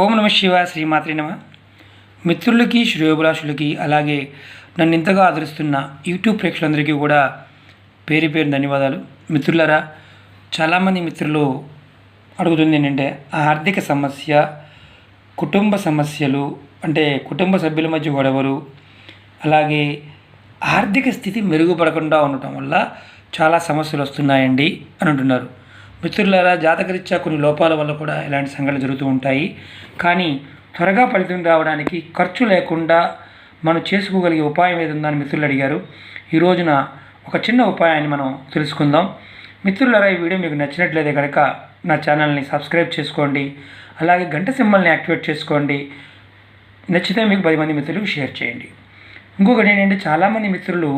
ఓం నమ శివ శ్రీమాత్రి నమ. మిత్రులకి శ్రేయోభిలాషులకి అలాగే నన్ను ఇంతగా ఆదరిస్తున్న యూట్యూబ్ ప్రేక్షకులందరికీ కూడా పేరు పేరు ధన్యవాదాలు. మిత్రులరా చాలామంది మిత్రులు అడుగుతుంది ఏంటంటే ఆర్థిక సమస్య కుటుంబ సమస్యలు అంటే కుటుంబ సభ్యుల మధ్య గొడవలు అలాగే ఆర్థిక స్థితి మెరుగుపడకుండా ఉండటం వల్ల చాలా సమస్యలు వస్తున్నాయండి అని అంటున్నారు. మిత్రులారా జాతకరీత్యా కొన్ని లోపాల వల్ల కూడా ఇలాంటి సంఘటనలు జరుగుతూ ఉంటాయి. కానీ త్వరగా ఫలితం రావడానికి ఖర్చు లేకుండా మనం చేసుకోగలిగే ఉపాయం ఏది ఉందని మిత్రులు అడిగారు. ఈ రోజున ఒక చిన్న ఉపాయాన్ని మనం తెలుసుకుందాం. మిత్రులారా ఈ వీడియో మీకు నచ్చినట్లయితే కనుక నా ఛానల్ని సబ్స్క్రైబ్ చేసుకోండి. అలాగే గంట సింబల్ని యాక్టివేట్ చేసుకోండి. నచ్చితే మీకు పది మంది మిత్రులకు షేర్ చేయండి. ఇంకొకటి ఏంటంటే చాలామంది మిత్రులు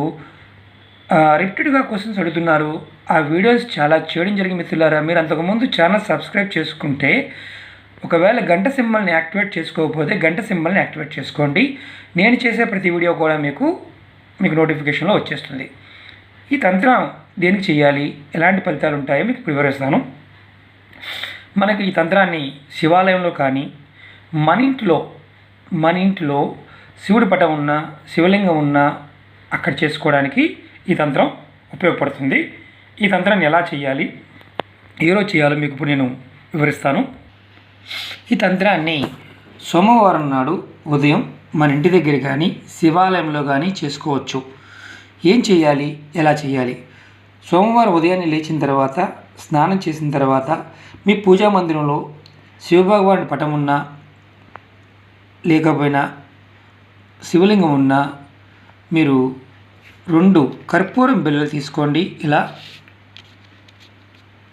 రిపీటెడ్గా క్వశ్చన్స్ అడుగుతున్నారు. ఆ వీడియోస్ చాలా చేయడం జరిగింది మిత్రులారా. మీరు అంతకుముందు ఛానల్ సబ్స్క్రైబ్ చేసుకుంటే ఒకవేళ గంట సింబల్ని యాక్టివేట్ చేసుకోకపోతే గంట సింబల్ని యాక్టివేట్ చేసుకోండి. నేను చేసే ప్రతి వీడియో కూడా మీకు మీకు నోటిఫికేషన్లో వచ్చేస్తుంది. ఈ తంత్రం దేనికి చేయాలి? ఎలాంటి ఫలితాలు ఉంటాయో మీకు ఇప్పుడు వివరిస్తాను. మనకి ఈ తంత్రాన్ని శివాలయంలో కానీ మన ఇంట్లో మన ఇంట్లో శివుడి పటం ఉన్న శివలింగం ఉన్న అక్కడ చేసుకోవడానికి ఈ తంత్రం ఉపయోగపడుతుంది. ఈ తంత్రాన్ని ఎలా చేయాలి? ఈరోజు చేయాలో మీకు ఇప్పుడు నేను వివరిస్తాను. ఈ తంత్రాన్ని సోమవారం నాడు ఉదయం మన ఇంటి దగ్గర కానీ శివాలయంలో కానీ చేసుకోవచ్చు. ఏం చేయాలి? ఎలా చేయాలి? సోమవారం ఉదయాన్నే లేచిన తర్వాత స్నానం చేసిన తర్వాత మీ పూజా మందిరంలో శివభగవాన్ పటం ఉన్నా లేకపోయినా శివలింగం ఉన్నా మీరు రెండు కర్పూరం బిళ్ళలు తీసుకోండి. ఇలా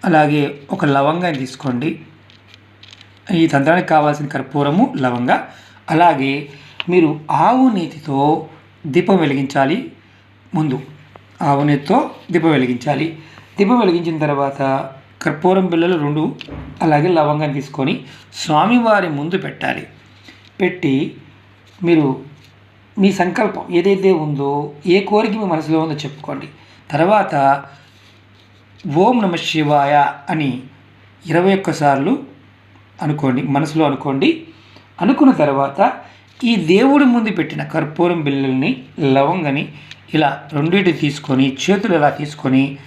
అలాగే ఒక లవంగాన్ని తీసుకోండి. ఈ తంత్రానికి కావాల్సిన కర్పూరము లవంగ. అలాగే మీరు ఆవు నీతితో దీపం వెలిగించాలి. ముందు ఆవు నీతితో దీపం వెలిగించాలి. దీపం వెలిగించిన తర్వాత కర్పూరం బిళ్ళలు రెండు అలాగే లవంగాన్ని తీసుకొని స్వామివారి ముందు పెట్టాలి. పెట్టి మీరు మీ సంకల్పం ఏదైతే ఉందో ఏ కోరిక మీ మనసులో ఉందో చెప్పుకోండి. తర్వాత ఓం నమ శివాయ అని ఇరవై ఒక్కసార్లు అనుకోండి మనసులో అనుకోండి. అనుకున్న తర్వాత ఈ దేవుడి ముందు పెట్టిన కర్పూరం బిల్లుల్ని లవంగని ఇలా రెండింటి తీసుకొని చేతులు ఇలా తీసుకొని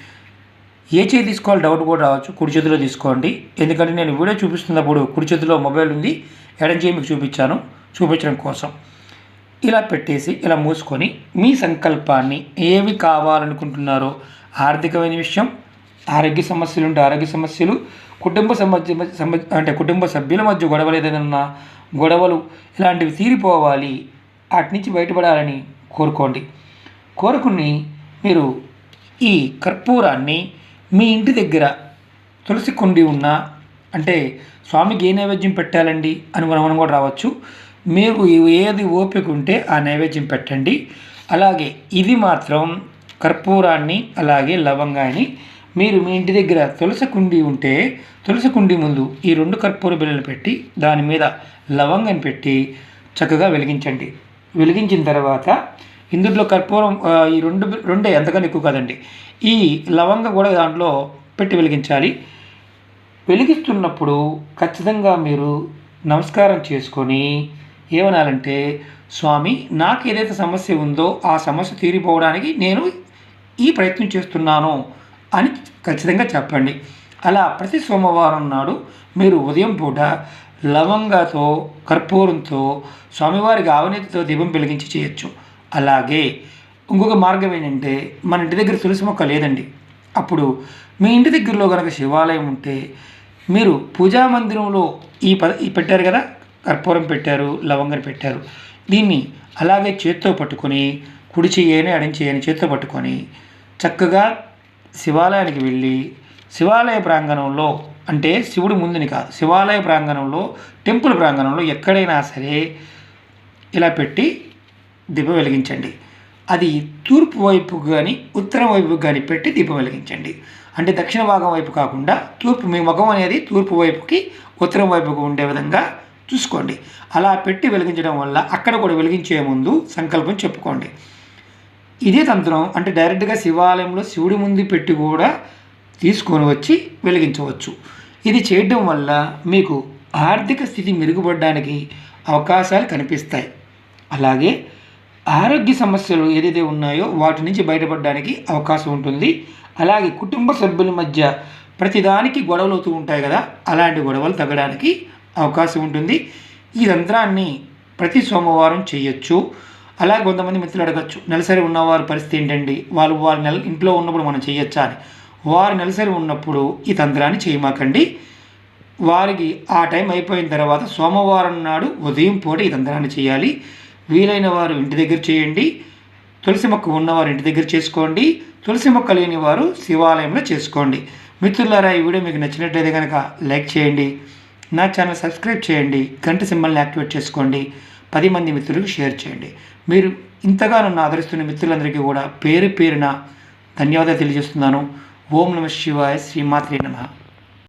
ఏ చేతి తీసుకోవాలి డౌట్ కూడా రావచ్చు కుడి చేతిలో తీసుకోండి. ఎందుకంటే నేను వీడియో చూపిస్తున్నప్పుడు కుడి చేతిలో మొబైల్ ఉంది. ఎడం చేయి మీకు చూపించాను చూపించడం కోసం. ఇలా పెట్టేసి ఇలా మూసుకొని మీ సంకల్పాన్ని ఏవి కావాలనుకుంటున్నారో ఆర్థికమైన విషయం ఆరోగ్య సమస్యలు ఉంటే ఆరోగ్య సమస్యలు కుటుంబ సమస్య అంటే కుటుంబ సభ్యుల మధ్య గొడవలు ఏదైనా గొడవలు ఇలాంటివి తీరిపోవాలి వాటి నుంచి బయటపడాలని కోరుకోండి. కోరుకుని మీరు ఈ కర్పూరాన్ని మీ ఇంటి దగ్గర తులసి కుండి ఉన్న అంటే స్వామికి ఏ నైవేద్యం పెట్టాలండి అని మనం కూడా రావచ్చు. మీకు ఏది ఓపిక ఉంటే ఆ నైవేద్యం పెట్టండి. అలాగే ఇది మాత్రం కర్పూరాన్ని అలాగే లవంగాన్ని మీరు మీ ఇంటి దగ్గర తులసి కుండి ఉంటే తులసి కుండి ముందు ఈ రెండు కర్పూర బిళ్ళలు పెట్టి దాని మీద లవంగాన్ని పెట్టి చక్కగా వెలిగించండి. వెలిగించిన తర్వాత ఇందులో కర్పూరం ఈ రెండు రెండే ఎంతకన్నా ఎక్కువ కాదండి. ఈ లవంగ కూడా దాంట్లో పెట్టి వెలిగించాలి. వెలిగిస్తున్నప్పుడు ఖచ్చితంగా మీరు నమస్కారం చేసుకొని ఏమనాలంటే స్వామి నాకు ఏదైతే సమస్య ఉందో ఆ సమస్య తీరిపోవడానికి నేను ఈ ప్రయత్నం చేస్తున్నాను అని ఖచ్చితంగా చెప్పండి. అలా ప్రతి సోమవారం నాడు మీరు ఉదయం పూట లవంగాతో కర్పూరంతో స్వామివారికి ఆవనీతితో దీపం వెలిగించి చేయొచ్చు. అలాగే ఇంకొక మార్గం ఏంటంటే మన ఇంటి దగ్గర తులసి మొక్క లేదండి. అప్పుడు మీ ఇంటి దగ్గరలో కనుక శివాలయం ఉంటే మీరు పూజా మందిరంలో ఈ ప ఈ పెట్టారు కదా కర్పూరం పెట్టారు లవంగం పెట్టారు. దీన్ని అలాగే చేత్తో పట్టుకొని కుడి చేయని ఎడం చేయని చేత్తో పట్టుకొని చక్కగా శివాలయానికి వెళ్ళి శివాలయ ప్రాంగణంలో అంటే శివుడు ముందుని కాదు శివాలయ ప్రాంగణంలో టెంపుల్ ప్రాంగణంలో ఎక్కడైనా సరే ఇలా పెట్టి దీపం వెలిగించండి. అది తూర్పు వైపు కానీ ఉత్తరం వైపు కానీ పెట్టి దీపం వెలిగించండి. అంటే దక్షిణ భాగం వైపు కాకుండా తూర్పు మీ ముఖం అనేది తూర్పు వైపుకి ఉత్తరం వైపుకు ఉండే విధంగా చూసుకోండి. అలా పెట్టి వెలిగించడం వల్ల అక్కడ కూడా వెలిగించే ముందు సంకల్పం చెప్పుకోండి. ఇదే తంత్రం అంటే డైరెక్ట్గా శివాలయంలో శివుడి ముందు పెట్టి కూడా తీసుకొని వచ్చి వెలిగించవచ్చు. ఇది చేయడం వల్ల మీకు ఆర్థిక స్థితి మెరుగుపడడానికి అవకాశాలు కనిపిస్తాయి. అలాగే ఆరోగ్య సమస్యలు ఏదైతే ఉన్నాయో వాటి నుంచి బయటపడడానికి అవకాశం ఉంటుంది. అలాగే కుటుంబ సభ్యుల మధ్య ప్రతిదానికి గొడవలు అవుతూ ఉంటాయి కదా అలాంటి గొడవలు తగ్గడానికి అవకాశం ఉంటుంది. ఈ రంధ్రాన్ని ప్రతి సోమవారం చేయొచ్చు. అలాగే కొంతమంది మిత్రులు అడగచ్చు నెలసరి ఉన్నవారి పరిస్థితి ఏంటండి? వాళ్ళు వారి నెల ఇంట్లో ఉన్నప్పుడు మనం చేయొచ్చా అని. వారు నెలసరి ఉన్నప్పుడు ఈ తంత్రాన్ని చేయమాకండి. వారికి ఆ టైం అయిపోయిన తర్వాత సోమవారం నాడు ఉదయం పూట ఈ తంత్రాన్ని చేయాలి. వీలైన వారు ఇంటి దగ్గర చేయండి. తులసి మొక్క ఉన్నవారు ఇంటి దగ్గర చేసుకోండి. తులసి మొక్క లేని వారు శివాలయంలో చేసుకోండి. మిత్రులారా ఈ వీడియో మీకు నచ్చినట్లయితే కనుక లైక్ చేయండి. నా ఛానల్ సబ్స్క్రైబ్ చేయండి గంట సింబల్ని యాక్టివేట్ చేసుకోండి పది మంది మిత్రులకు షేర్ చేయండి. మీరు ఇంతగా నన్ను ఆదరిస్తున్న మిత్రులందరికీ కూడా పేరు పేరున ధన్యవాదాలు తెలియజేస్తున్నాను. ఓం నమ శివాయ శ్రీమాత్రి నమ.